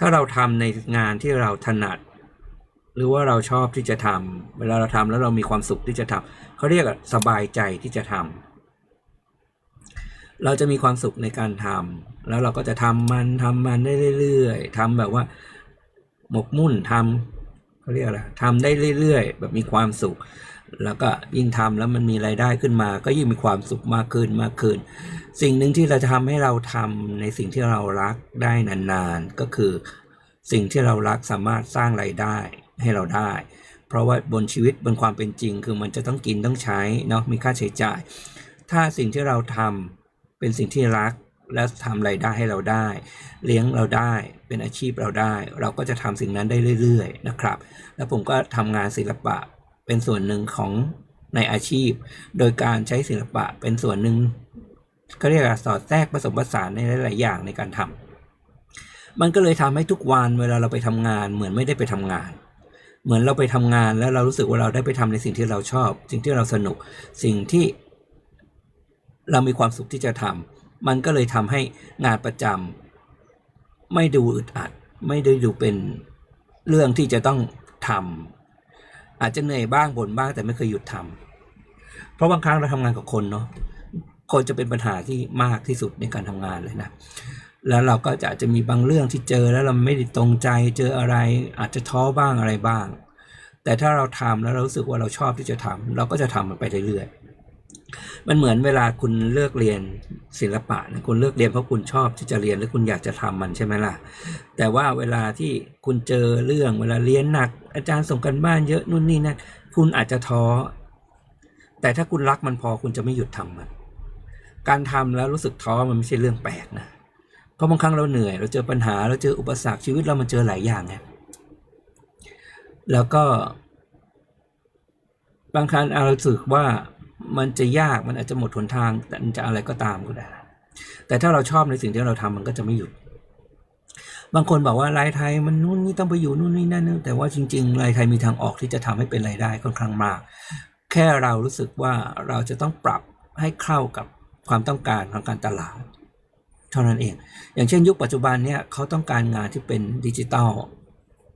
ถ้าเราทำในงานที่เราถนัด หรือว่าเราชอบที่จะทำเวลาเราทำแล้วเรามีความสุขที่จะทำเขาเรียกสบายใจที่จะทำเราจะมีความสุขในการทำแล้วเราก็จะทำมันทำมันได้เรื่อยๆทำแบบว่า หมกมุ่นทำ เขาเรียกอะไรทำได้เรื่อยๆ แบบมีความสุข แล้วก็ยิ่งทำแล้วมันมีรายได้ขึ้นมา ก็ยิ่งมีความสุขมากขึ้นมากขึ้น สิ่งหนึ่งที่เราจะทำให้เราทำในสิ่งที่เรารักได้นานๆ ก็คือ สิ่งที่เรารักสามารถสร้างรายได้ให้เราได้ เพราะว่าบนชีวิตบนความเป็นจริง คือมันจะต้องกินต้องใช้เนาะมีค่าใช้จ่าย ถ้าสิ่งที่เราทำเป็นสิ่งที่รัก และทำรายได้ให้เราได้ เลี้ยงเราได้เป็นอาชีพเราได้ เราก็จะทำสิ่งนั้นได้เรื่อยๆนะครับ แล้วผมก็ทำงานศิลปะเป็นส่วนหนึ่งของในอาชีพ โดยการใช้ศิลปะเป็นส่วนหนึ่งก็เรียกว่าสอดแทรกผสมผสานในหลาย ๆ อย่างในการทำมันก็เลยทำให้ทุกวันเวลาเราไปทำงานเหมือนไม่ได้ไปทำงานเหมือนเราไปทำงานแล้วเรารู้สึกว่าเราได้ไปทำในสิ่งที่เราชอบ สิ่งที่เราสนุก สิ่งที่เรามีความสุขที่จะทำ มันก็เลยทำให้งานประจำไม่ดูอึดอัด ไม่ได้ดูเป็นเรื่องที่จะต้องทำอาจจะเหนื่อยบ้างบ่นบ้างแต่ไม่เคยหยุดทำเพราะบางครั้งเราทำงานกับคนเนาะคนจะเป็นปัญหาที่มากที่สุดในการทำงานเลยนะ แล้วเราก็จะอาจจะมีบางเรื่องที่เจอแล้วเราไม่ได้ตรงใจเจออะไร อาจจะท้อบ้างอะไรบ้าง แต่ถ้าเราทำแล้วเรารู้สึกว่าเราชอบที่จะทำเราก็จะทำมันไปเรื่อยๆ มันเหมือนเวลาคุณเลือกเรียนศิลปะนะคุณเลือกเรียนเพราะคุณชอบที่จะเรียนหรือคุณอยากจะทำมันใช่ไหมล่ะ แต่ว่าเวลาที่คุณเจอเรื่องเวลาเรียนหนัก อาจารย์ส่งกันบ้านเยอะนู่นนี่นั่นคุณอาจจะท้อ แต่ถ้าคุณรักมันพอคุณจะไม่หยุดทำมัน การทำแล้วรู้สึกท้อมันไม่ใช่เรื่องแปลกนะ เพราะบางครั้งเราเหนื่อย เราเจอปัญหาเราเจออุปสรรคชีวิตเรามันเจอหลายอย่างไงแล้วก็ บางครั้งเราสึกว่า มันจะยากมันอาจจะหมดหนทางแต่จะอะไรก็ตามก็ได้ แต่ถ้าเราชอบในสิ่งที่เราทำมันก็จะไม่หยุด บางคนบอกว่าลายไทยมันนู่นนี่ต้องไปอยู่นู่นนี่นั่นแต่ว่าจริงๆลายไทยมีทางออกที่จะทำให้เป็นรายได้ค่อนข้างมาก แค่เรารู้สึกว่าเราจะต้องปรับให้เข้ากับความต้องการของการตลาด เท่านั้นเอง อย่างเช่นยุคปัจจุบันเนี่ยเขาต้องการงานที่เป็นดิจิตอล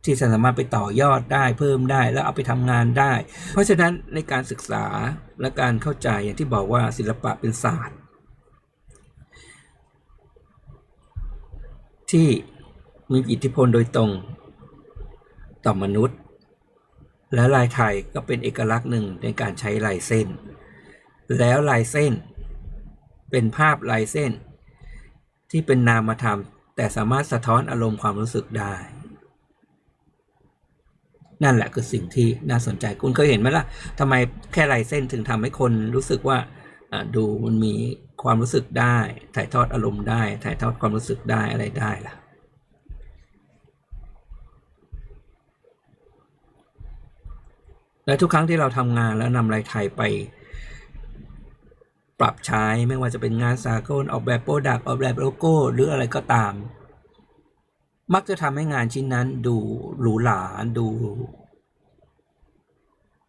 ที่สามารถไปต่อยอดได้เพิ่มได้แล้วเอาไปทำงานได้ เพราะฉะนั้นในการศึกษาและการเข้าใจอย่างที่บอกว่าศิลปะเป็นศาสตร์ ที่มีอิทธิพลโดยตรงต่อมนุษย์ และลายไทยก็เป็นเอกลักษณ์หนึ่งในการใช้ลายเส้น แล้วลายเส้น เป็นภาพลายเส้น ที่เป็นนามธรรม แต่สามารถสะท้อนอารมณ์ความรู้สึกได้ นั่นแหละคือสิ่งที่น่าสนใจคุณเคยเห็นไหมล่ะทำไมแค่ลายเส้นถึงทำให้คนรู้สึกว่าดูมันมีความรู้สึกได้ ถ่ายทอดอารมณ์ได้ ถ่ายทอดความรู้สึกได้อะไรได้ล่ะและทุกครั้งที่เราทำงานแล้วนำลายไทยไป ปรับใช้ไม่ว่าจะเป็นงานสากลออกแบบโปรดักต์ออกแบบโลโก้ หรืออะไรก็ตาม มักจะทำให้งานชิ้นนั้นดูหรูหราดู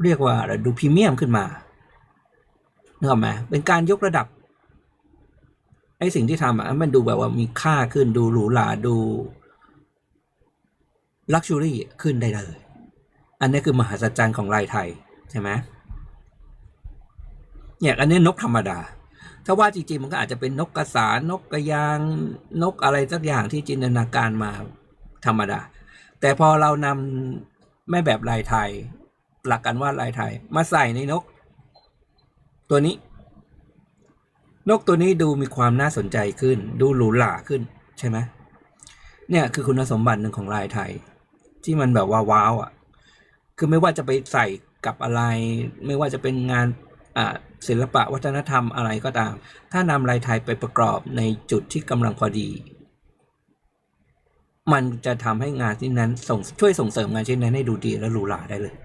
เรียกว่าดูพรีเมียมขึ้นมาเนกอะไหมเป็นการยกระดับไอ้สิ่งที่ทำอะมันดูแบบว่ามีค่าขึ้นดูหรูหราดูลักชัวรี่ขึ้นได้เลย อันนี้คือมหัศจรรย์ของลายไทย ใช่ไหมเนี่ยอันนี้นกธรรมดา ถ้าว่าจริงๆมันก็อาจจะเป็นนกกระสานกกระยางนกอะไรสักอย่างที่จินตนาการมาธรรมดา แต่พอเรานำแม่แบบลายไทย หลักการวาดลายไทย มาใส่ในนก ตัวนี้ นกตัวนี้ดูมีความน่าสนใจขึ้น ดูหรูหราขึ้นใช่ไหมเนี่ยคือคุณสมบัติหนึ่งของลายไทย ที่มันแบบว่าว้าวอะ คือไม่ว่าจะไปใส่กับอะไร ไม่ว่าจะเป็นงาน ศิลปะวัฒนธรรมอะไรก็ตาม ถ้านำลายไทยไปประกอบในจุดที่กำลังพอดี มันจะทำให้งานที่นั้นส่งช่วยส่งเสริมงานชิ้นนั้นให้ดูดีและหรูหราได้เลย